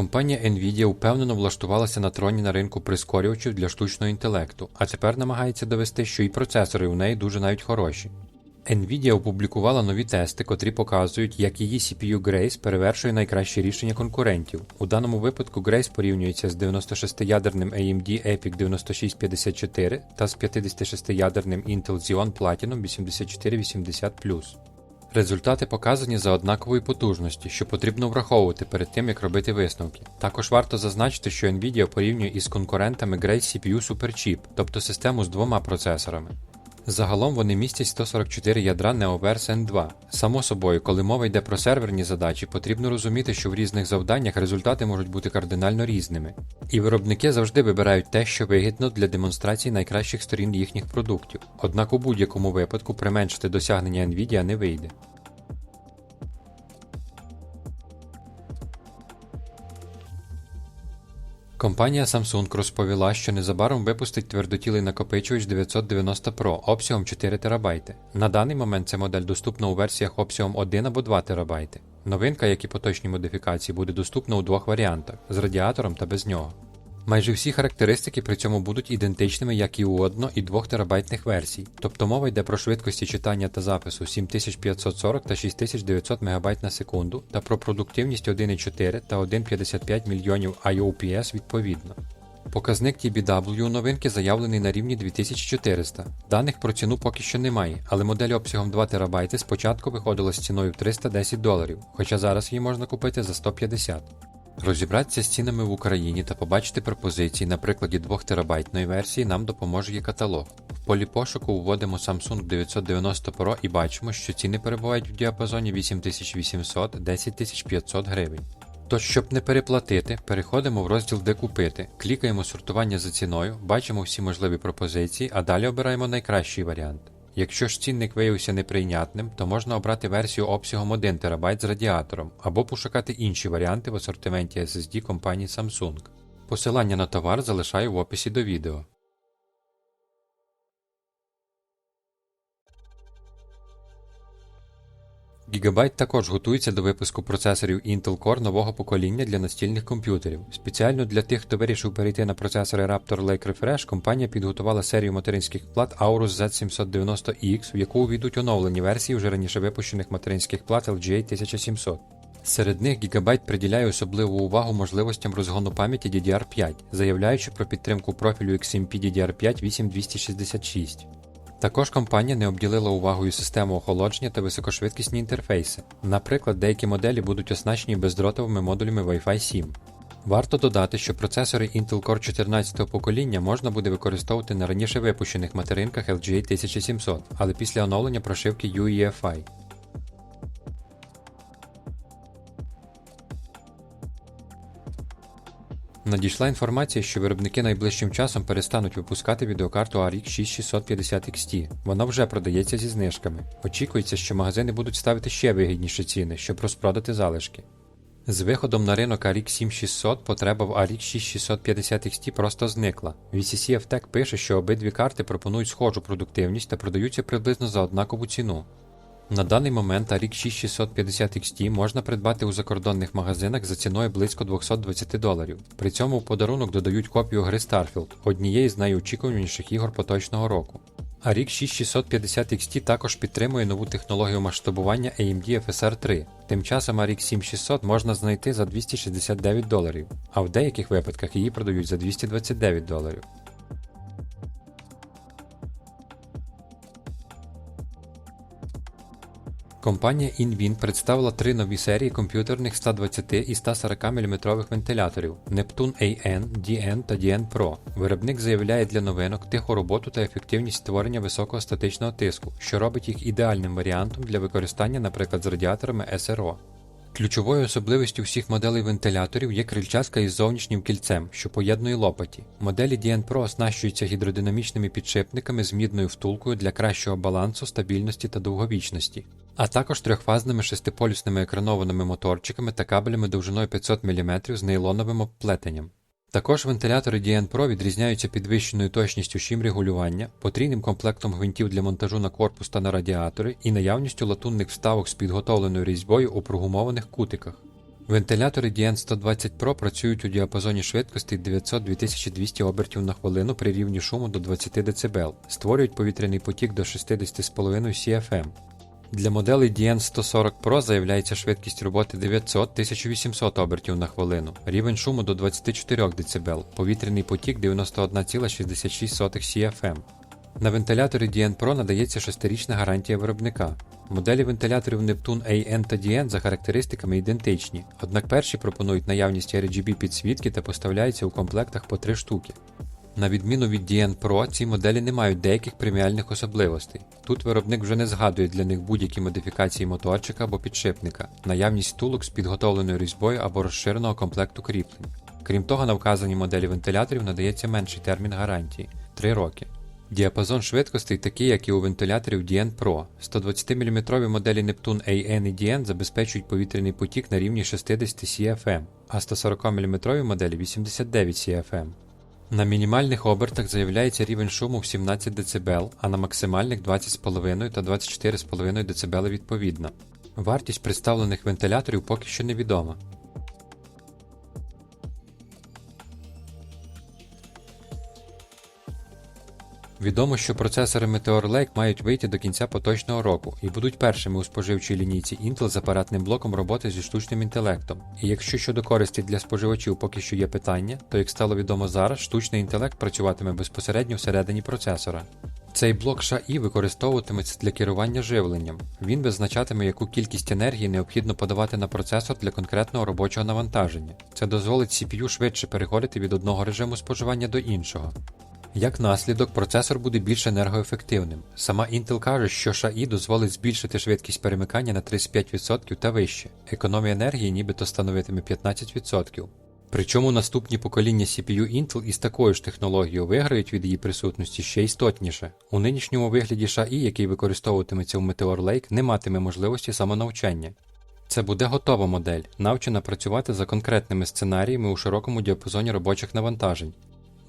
Компанія Nvidia впевнено влаштувалася на троні на ринку прискорювачів для штучного інтелекту, а тепер намагається довести, що і процесори у неї дуже навіть хороші. Nvidia опублікувала нові тести, котрі показують, як її CPU Grace перевершує найкращі рішення конкурентів. У даному випадку Grace порівнюється з 96-ядерним AMD EPIC 9654 та з 56-ядерним Intel Xeon Platinum 8480 Результати показані за однакової потужності, що потрібно враховувати перед тим, як робити висновки. Також варто зазначити, що Nvidia порівнює із конкурентами Grace CPU Superchip, тобто систему з двома процесорами. Загалом вони містять 144 ядра Neoverse N2. Само собою, коли мова йде про серверні задачі, потрібно розуміти, що в різних завданнях результати можуть бути кардинально різними. І виробники завжди вибирають те, що вигідно для демонстрації найкращих сторін їхніх продуктів. Однак у будь-якому випадку применшити досягнення Nvidia не вийде. Компанія Samsung розповіла, що незабаром випустить твердотілий накопичувач 990 Pro обсягом 4 ТБ. На даний момент ця модель доступна у версіях обсягом 1 або 2 ТБ. Новинка, як і поточні модифікації, буде доступна у двох варіантах з радіатором та без нього. Майже всі характеристики при цьому будуть ідентичними як і у 1 і 2 терабайтних версій, тобто мова йде про швидкості читання та запису 7540 та 6900 МБ на секунду та про продуктивність 1,4 та 1,55 мільйонів IOPS відповідно. Показник TBW у новинки заявлений на рівні 2400. Даних про ціну поки що немає, але модель обсягом 2 ТБ спочатку виходила з ціною 310 доларів, хоча зараз її можна купити за 150. Розібратися з цінами в Україні та побачити пропозиції на прикладі 2 терабайтної версії нам допоможе є каталог. В полі пошуку вводимо Samsung 990 Pro і бачимо, що ціни перебувають в діапазоні 8800-10500 гривень. Тож, щоб не переплатити, переходимо в розділ Де купити, клікаємо сортування за ціною, бачимо всі можливі пропозиції, а далі обираємо найкращий варіант. Якщо ж цінник виявився неприйнятним, то можна обрати версію обсягом 1 ТБ з радіатором або пошукати інші варіанти в асортименті SSD компанії Samsung. Посилання на товар залишаю в описі до відео. Gigabyte також готується до випуску процесорів Intel Core нового покоління для настільних комп'ютерів. Спеціально для тих, хто вирішив перейти на процесори Raptor Lake Refresh, компанія підготувала серію материнських плат Aorus Z790X, в яку увійдуть оновлені версії вже раніше випущених материнських плат LGA 1700. Серед них Gigabyte приділяє особливу увагу можливостям розгону пам'яті DDR5, заявляючи про підтримку профілю XMP DDR5 8266. Також компанія не обділила увагою систему охолодження та високошвидкісні інтерфейси. Наприклад, деякі моделі будуть оснащені бездротовими модулями Wi-Fi 7. Варто додати, що процесори Intel Core 14 покоління можна буде використовувати на раніше випущених материнках LGA 1700, але після оновлення прошивки UEFI. Надійшла інформація, що виробники найближчим часом перестануть випускати відеокарту RX 6650 XT. Вона вже продається зі знижками. Очікується, що магазини будуть ставити ще вигідніші ціни, щоб розпродати залишки. З виходом на ринок RX 7600 потреба в RX 6650 XT просто зникла. VCC FTech пише, що обидві карти пропонують схожу продуктивність та продаються приблизно за однакову ціну. На даний момент RX 6650 XT можна придбати у закордонних магазинах за ціною близько 220 доларів. При цьому в подарунок додають копію гри Starfield, однієї з найочікуваніших ігор поточного року. RX 6650 XT також підтримує нову технологію масштабування AMD FSR 3. Тим часом RX 7600 можна знайти за 269 доларів, а в деяких випадках її продають за 229 доларів. Компанія InWin представила три нові серії комп'ютерних 120 і 140 мм вентиляторів Neptune AN, DN та DN Pro. Виробник заявляє для новинок тиху роботу та ефективність створення високого статичного тиску, що робить їх ідеальним варіантом для використання, наприклад, з радіаторами SRO. Ключовою особливістю всіх моделей вентиляторів є крильчатка із зовнішнім кільцем, що поєднує лопаті. Моделі DN Pro оснащуються гідродинамічними підшипниками з мідною втулкою для кращого балансу, стабільності та довговічності, а також трьохфазними шестиполюсними екранованими моторчиками та кабелями довжиною 500 мм з нейлоновим обплетенням. Також вентилятори DN Pro відрізняються підвищеною точністю шим регулювання, потрійним комплектом гвинтів для монтажу на корпус та на радіатори і наявністю латунних вставок з підготовленою різьбою у прогумованих кутиках. Вентилятори DN120 Pro працюють у діапазоні швидкості 900-2200 обертів на хвилину при рівні шуму до 20 дБ, створюють повітряний потік до 60,5 CFM. Для моделей DN140 Pro заявляється швидкість роботи 900-1800 обертів на хвилину, рівень шуму до 24 дБ, повітряний потік 91,66 CFM. На вентиляторі DN Pro надається 6-річна гарантія виробника. Моделі вентиляторів Neptune AN та DN за характеристиками ідентичні, однак перші пропонують наявність RGB підсвітки та поставляються у комплектах по 3 штуки. На відміну від DN Pro, ці моделі не мають деяких преміальних особливостей. Тут виробник вже не згадує для них будь-які модифікації моторчика або підшипника, наявність тулок з підготовленою різьбою або розширеного комплекту кріплень. Крім того, на вказаній моделі вентиляторів надається менший термін гарантії 3 роки. Діапазон швидкостей такий, як і у вентиляторів DN Pro. 120 мм моделі Neptune AN і DN забезпечують повітряний потік на рівні 60 CFM, а 140 мм моделі 89 CFM. На мінімальних обертах заявляється рівень шуму в 17 дБ, а на максимальних 20,5 та 24,5 дБ відповідно. Вартість представлених вентиляторів поки що невідома. Відомо, що процесори Meteor Lake мають вийти до кінця поточного року і будуть першими у споживчій лінійці Intel з апаратним блоком роботи зі штучним інтелектом. І якщо щодо користі для споживачів поки що є питання, то як стало відомо зараз, штучний інтелект працюватиме безпосередньо всередині процесора. Цей блок ШАІ використовуватиметься для керування живленням. Він визначатиме, яку кількість енергії необхідно подавати на процесор для конкретного робочого навантаження. Це дозволить CPU швидше переходити від одного режиму споживання до іншого. Як наслідок, процесор буде більш енергоефективним. Сама Intel каже, що SHA дозволить збільшити швидкість перемикання на 35% та вище. Економія енергії нібито становитиме 15%. Причому наступні покоління CPU Intel із такою ж технологією виграють від її присутності ще істотніше. У нинішньому вигляді SHA, який використовуватиметься в Meteor Lake, не матиме можливості самонавчання. Це буде готова модель, навчена працювати за конкретними сценаріями у широкому діапазоні робочих навантажень.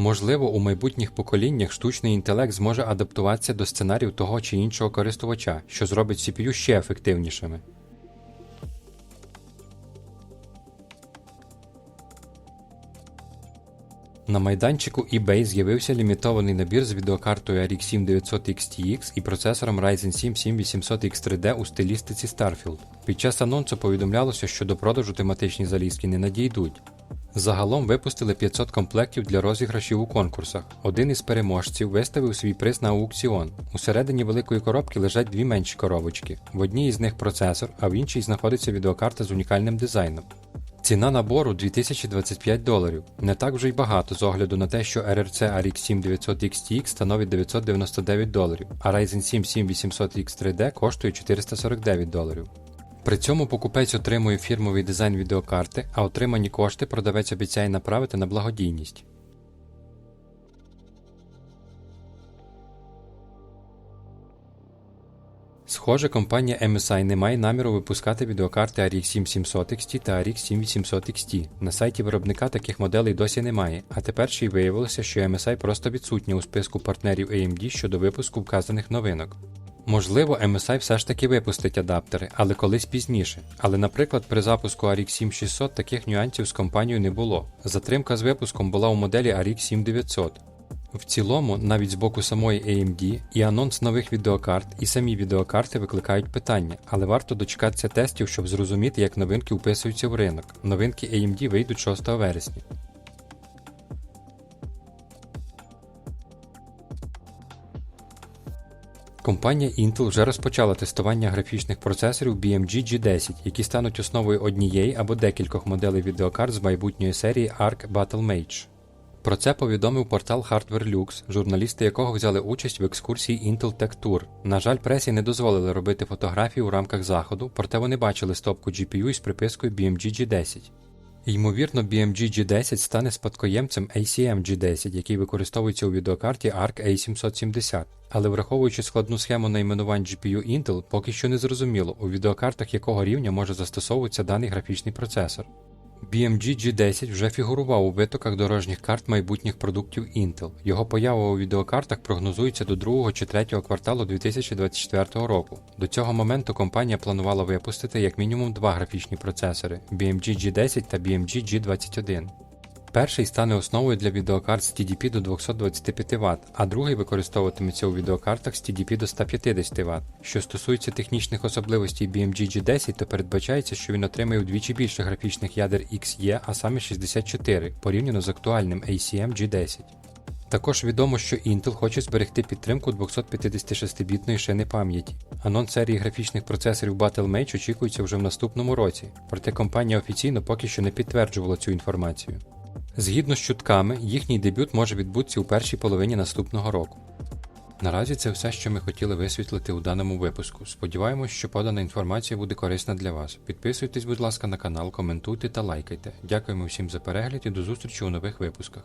Можливо, у майбутніх поколіннях штучний інтелект зможе адаптуватися до сценаріїв того чи іншого користувача, що зробить CPU ще ефективнішими. На майданчику eBay з'явився лімітований набір з відеокартою RX 7900 XTX і процесором Ryzen 7 7800 X3D у стилістиці Starfield. Під час анонсу повідомлялося, що до продажу тематичні залізки не надійдуть. Загалом випустили 500 комплектів для розіграшів у конкурсах. Один із переможців виставив свій приз на аукціон. Усередині великої коробки лежать дві менші коробочки. В одній із них процесор, а в іншій знаходиться відеокарта з унікальним дизайном. Ціна набору 2025 доларів. Не так вже й багато з огляду на те, що RRC RX 7900 XTX становить 999 доларів, а Ryzen 7 7800 X3D коштує 449 доларів. При цьому покупець отримує фірмовий дизайн відеокарти, а отримані кошти продавець обіцяє направити на благодійність. Схоже, компанія MSI не має наміру випускати відеокарти RX 7700 XT та RX 7800 XT. На сайті виробника таких моделей досі немає, а тепер ще й виявилося, що MSI просто відсутня у списку партнерів AMD щодо випуску вказаних новинок. Можливо, MSI все ж таки випустить адаптери, але колись пізніше. Але, наприклад, при запуску RX 7600 таких нюансів з компанією не було. Затримка з випуском була у моделі RX 7900. В цілому, навіть з боку самої AMD, і анонс нових відеокарт, і самі відеокарти викликають питання, але варто дочекатися тестів, щоб зрозуміти, як новинки вписуються в ринок. Новинки AMD вийдуть 6 вересня. Компанія Intel вже розпочала тестування графічних процесорів BMG G10, які стануть основою однієї або декількох моделей відеокарт з майбутньої серії ARC Battlemage. Про це повідомив портал Hardware Lux, журналісти якого взяли участь в екскурсії Intel Tech Tour. На жаль, пресі не дозволили робити фотографії у рамках заходу, проте вони бачили стопку GPU із припискою BMG G10. Ймовірно, BMG G10 стане спадкоємцем ACM G10, який використовується у відеокарті ARC A770. Але враховуючи складну схему найменувань GPU Intel, поки що не зрозуміло, у відеокартах якого рівня може застосовуватися даний графічний процесор. BMG G10 вже фігурував у витоках дорожніх карт майбутніх продуктів Intel. Його поява у відеокартах прогнозується до другого чи третього кварталу 2024 року. До цього моменту компанія планувала випустити як мінімум два графічні процесори BMG G10 та BMG G21. Перший стане основою для відеокарт з TDP до 225 Вт, а другий використовуватиметься у відеокартах з TDP до 150 Вт. Що стосується технічних особливостей BMG G10, то передбачається, що він отримає вдвічі більше графічних ядер XE, а саме 64, порівняно з актуальним ACM G10. Також відомо, що Intel хоче зберегти підтримку 256-бітної шини пам'яті. Анонс серії графічних процесорів Battlemage очікується вже в наступному році, проте компанія офіційно поки що не підтверджувала цю інформацію. Згідно з чутками, їхній дебют може відбутися у першій половині наступного року. Наразі це все, що ми хотіли висвітлити у даному випуску. Сподіваємось, що подана інформація буде корисна для вас. Підписуйтесь, будь ласка, на канал, коментуйте та лайкайте. Дякуємо всім за перегляд і до зустрічі у нових випусках.